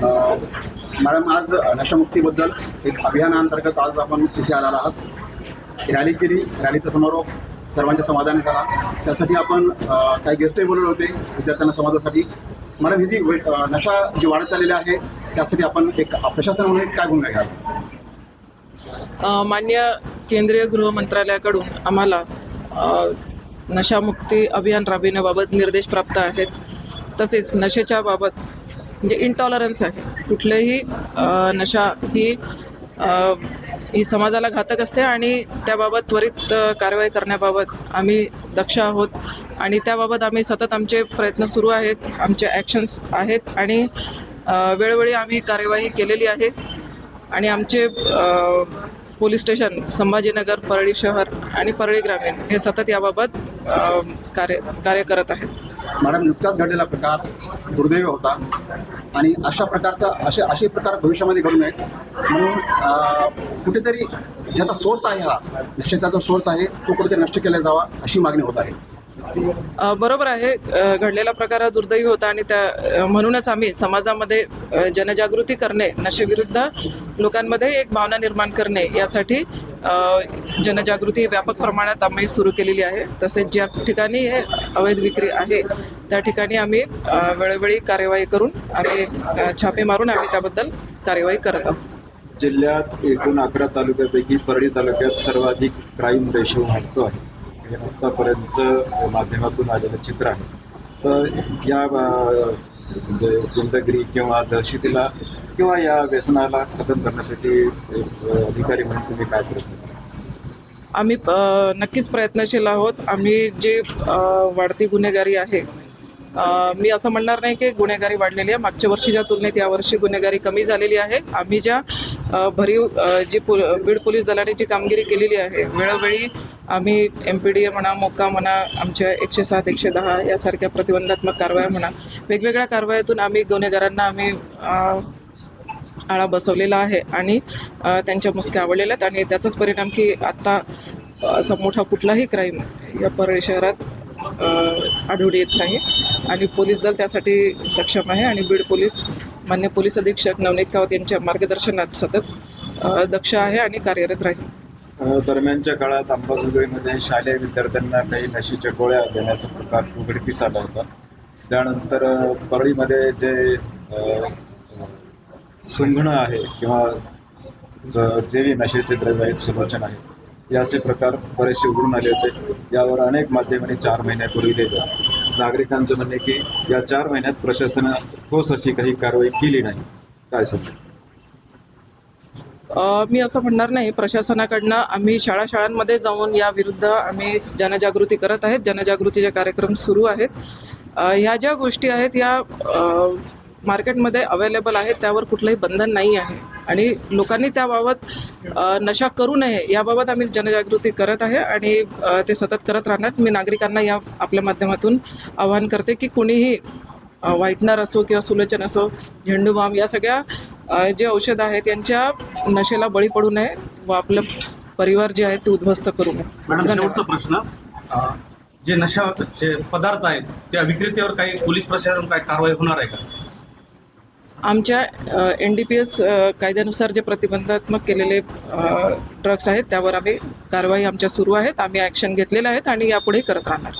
Madam आज नशामुक्तीबद्दल एक अभियानाअंतर्गत आज आपण इथे आलेला आहात. रॅली केली. रॅलीचा समारोप सर्वांच्या समाधानी झाला. त्यासाठी आपण काही गेस्टही बोलवले होते विद्यार्थ्यांना समाजासाठी. मॅडम ही जी नशा जी वाढत चाललेली आहे त्यासाठी आपण एक प्रशासन म्हणून काय भूमिका घ्याल? मान्य केंद्रीय गृह मंत्रालयाकडून आम्हाला नशामुक्ती अभियान राबविण्याबाबत निर्देश प्राप्त आहेत. तसेच नशेच्या बाबत म्हणजे इंटॉलरन्स आहे. कुठलेही नशा ही ही समाजाला घातक असते आणि त्याबाबत त्वरित कारवाई करण्याबाबत आम्ही दक्ष आहोत. आणि त्याबाबत आम्ही सतत आमचे प्रयत्न सुरू आहेत आमचे ॲक्शन्स आहेत आणि वेळोवेळी आम्ही कार्यवाही केलेली आहे. आणि आमचे पोलीस स्टेशन संभाजीनगर परळी शहर आणि परळी ग्रामीण हे सतत याबाबत कार्य कार्य करत आहेत. मॅडम नुकताच घडलेला प्रकार दुर्दैवी होता. आणि अशा प्रकारचा असे असे प्रकार भविष्यामध्ये घडू नयेत. म्हणून कुठेतरी ज्याचा सोर्स आहे हा नशेचा जो सोर्स आहे तो कुठेतरी नष्ट केला जावा अशी मागणी होत आहे. बरोबर आहे. घडलेला प्रकार हा दुर्दैवी होता आणि त्या म्हणूनच आम्ही समाजामध्ये जनजागृती करणे नशेविरुद्ध लोकांमध्ये एक भावना निर्माण करणे यासाठी जनजागृती व्यापक प्रमाणात आम्ही सुरू केलेली आहे. तसेच ज्या ठिकाणी हे अवैध विक्री आहे त्या ठिकाणी आम्ही वेळोवेळी कार्यवाही करून आम्ही छापे मारून आम्ही त्याबद्दल कार्यवाही करत आहोत. जिल्ह्यात एकूण अकरा तालुक्यापैकी परळी तालुक्यात सर्वाधिक क्राईम रेशो वाढतो आहे. हे आत्तापर्यंतचं माध्यमातून आलेलं चित्र आहे. तर या म्हणजे गुंडगिरी किंवा दहशतीला किंवा या व्यसनाला खतम करण्यासाठी अधिकारी म्हणून तुम्ही काय करता? आम्ही नक्कीच प्रयत्नशील आहोत. आम्ही जे वाढती गुन्हेगारी आहे मी असं म्हणणार नाही की गुन्हेगारी वाढलेली आहे. मागच्या वर्षीच्या तुलनेत यावर्षी गुन्हेगारी कमी झालेली आहे. आम्ही ज्या भरीव जी पो बीड पोलीस दलाने जी कामगिरी केलेली आहे वेळोवेळी आम्ही एम पी डी ए म्हणा मोक्का म्हणा आमच्या एकशे सात एकशे दहा यासारख्या प्रतिबंधात्मक कारवाया म्हणा वेगवेगळ्या कारवायातून आम्ही गुन्हेगारांना आम्ही आळा बसवलेला आहे आणि त्यांच्या मुसक्या आवडलेल्या आहेत आणि त्याचाच परिणाम की आत्ता असा मोठा कुठलाही क्राईम या परळी शहरात आढळून येत नाही. आणि पोलीस दल त्यासाठी सक्षम आहे आणि बीड पोलीस मान्य पोलीस अधीक्षक नवनीत कावत यांच्या मार्गदर्शनात सतत दक्ष आहे आणि कार्यरत राहील. दरम्यानच्या काळात अंबाजोगाईमध्ये शालेय विद्यार्थ्यांना काही नशीच्या गोळ्या देण्याचा प्रकार उघडकीस आला होता. त्यानंतर परळीमध्ये जे सुंघणं सुंगणं आहे किंवा ज- जे नशेचे द्रव्य आहेत सुलोचन आहे याचे प्रकार बरेचसे उघडून आले होते. यावर अनेक माध्यमांनी चार महिन्यापूर्वी लिहिले नागरिकांचं म्हणणे की या चार महिन्यात प्रशासनानं ठोस अशी काही कारवाई केली नाही. काय समजेल मी असं म्हणणार नाही. प्रशासनाकडनं आम्ही शाळा शाळांमध्ये जाऊन या विरुद्ध आम्ही जनजागृती करत आहेत. जनजागृतीचे कार्यक्रम सुरू आहेत. ह्या ज्या गोष्टी आहेत या मार्केटमध्ये अवेलेबल आहेत त्यावर कुठलंही बंधन नाही आहे. आणि लोकांनी त्याबाबत नशा करू नये याबाबत आम्ही जनजागृती करत आहे आणि ते सतत करत राहणार. मी नागरिकांना या आपल्या माध्यमातून आवाहन करते की कुणीही व्हाईटनर असो किंवा सुलोचन असो झेंडू बाम या सगळ्या जे औषधं आहेत यांच्या नशेला बळी पडू नये व आपलं परिवार जे आहे ते उद्ध्वस्त करू नये. प्रश्न जे नशा जे पदार्थ आहेत त्या विक्रेत्यावर काही पोलीस प्रशासन काय कारवाई होणार आहे का? आमच्या एन डी पी एस कायद्यानुसार जे प्रतिबंधात्मक केलेले ड्रग्स आहेत त्यावर आम्ही कारवाई आमच्या सुरू आहेत आम्ही ॲक्शन घेतलेल्या आहेत आणि यापुढेही करत राहणार.